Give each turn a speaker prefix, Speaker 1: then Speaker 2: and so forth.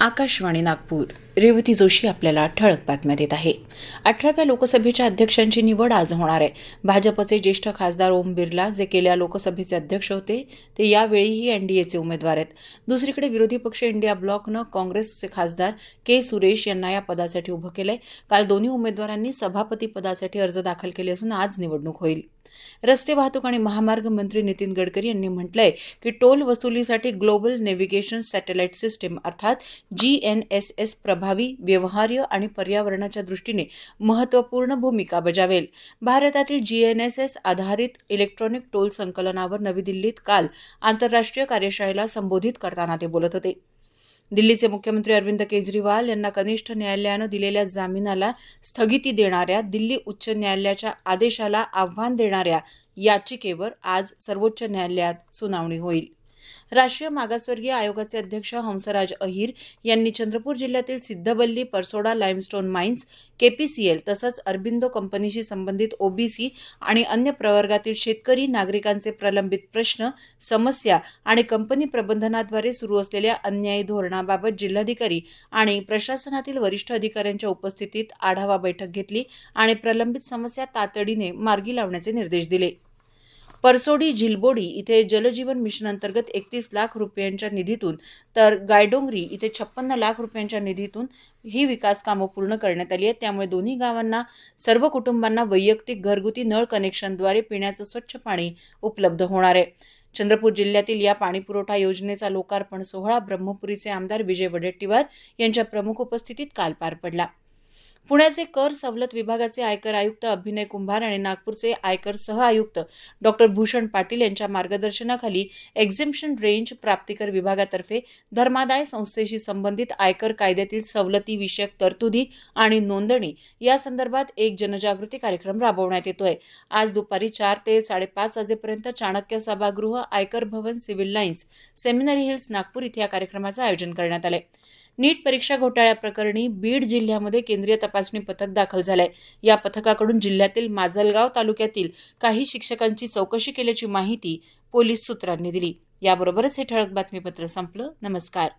Speaker 1: आकाशवाणी नागपूर. रेवती जोशी आपल्याला ठळक बातम्या देत आहे. अठराव्या लोकसभेच्या अध्यक्षांची निवड आज होणार आहे. भाजपचे ज्येष्ठ खासदार ओम बिर्ला जे गेल्या लोकसभेचे अध्यक्ष होते ते यावेळीही एनडीएचे उमेदवार आहेत. दुसरीकडे विरोधी पक्ष इंडिया ब्लॉकनं काँग्रेसचे खासदार के सुरेश यांना या पदासाठी उभं केलंय. काल दोन्ही उमेदवारांनी सभापती पदासाठी अर्ज दाखल केले असून आज निवडणूक होईल. रस्ते वाहतूक आणि महामार्ग मंत्री नितीन गडकरी यांनी म्हटलंय की टोल वसुलीसाठी ग्लोबल नेव्हिगेशन सॅटेलाइट सिस्टीम अर्थात जी एन एस एस प्रभावी व्यवहार्य आणि पर्यावरणाच्या दृष्टीने महत्त्वपूर्ण भूमिका बजावेल. भारतातील जी एन एस एस आधारित इलेक्ट्रॉनिक टोल संकलनावर नवी दिल्लीत काल आंतरराष्ट्रीय कार्यशाळेला संबोधित करताना ते बोलत होते. दिल्लीचे मुख्यमंत्री अरविंद केजरीवाल यांना कनिष्ठ न्यायालयानं दिलेल्या जामिनाला स्थगिती देणाऱ्या दिल्ली उच्च न्यायालयाच्या आदेशाला आव्हान देणाऱ्या याचिकेवर आज सर्वोच्च न्यायालयात सुनावणी होईल. राष्ट्रीय मागासवर्गीय आयोगाचे अध्यक्ष हंसराज अहिर यांनी चंद्रपूर जिल्ह्यातील Siddhaballi Parsoda limestone mines KPCL तसंच अरबिंदो कंपनीशी संबंधित ओबीसी आणि अन्य प्रवर्गातील शेतकरी नागरिकांचे प्रलंबित प्रश्न समस्या आणि कंपनी प्रबंधनाद्वारे सुरू असलेल्या अन्यायी धोरणाबाबत जिल्हाधिकारी आणि प्रशासनातील वरिष्ठ अधिकाऱ्यांच्या उपस्थितीत आढावा बैठक घेतली आणि प्रलंबित समस्या तातडीने मार्गी लावण्याचे निर्देश दिले. परसोडी झिलबोडी इथे जलजीवन मिशन अंतर्गत एकतीस लाख रुपयांच्या निधीतून तर गायडोंगरी इथे छप्पन्न लाख रुपयांच्या निधीतून ही विकास कामं पूर्ण करण्यात आली आहेत. त्यामुळे दोन्ही गावांना सर्व कुटुंबांना वैयक्तिक घरगुती नळ कनेक्शनद्वारे पिण्याचं स्वच्छ पाणी उपलब्ध होणार आहे. चंद्रपूर जिल्ह्यातील या पाणीपुरवठा योजनेचा लोकार्पण सोहळा ब्रह्मपुरीचे आमदार विजय वडेट्टीवार यांच्या प्रमुख उपस्थितीत काल पार पडला. पुण्याचे कर सवलत विभागाचे आयकर आयुक्त अभिनय कुंभार आणि नागपूरचे आयकर सह आयुक्त डॉक्टर भूषण पाटील यांच्या मार्गदर्शनाखाली एक्झिम्शन रेंज प्राप्तिकर विभागातर्फे धर्मादाय संस्थेशी संबंधित आयकर कायद्यातील सवलती विषयक तरतुदी आणि नोंदणी या संदर्भात एक जनजागृती कार्यक्रम राबवण्यात येतोय. आज दुपारी चार ते साडेपाच वाजेपर्यंत चाणक्य सभागृह Aayakar Bhavan civil lines seminary hills Nagpur इथे या कार्यक्रमाचं आयोजन करण्यात आलंय. नीट परीक्षा घोटाळ्याप्रकरणी बीड जिल्ह्यामध्ये केंद्रीय तपासणी पथक दाखल झालंय. या पथकाकडून जिल्ह्यातील माजलगाव तालुक्यातील काही शिक्षकांची चौकशी केल्याची माहिती पोलीस सूत्रांनी दिली. याबरोबरच हे ठळक बातमीपत्र संपलं. नमस्कार.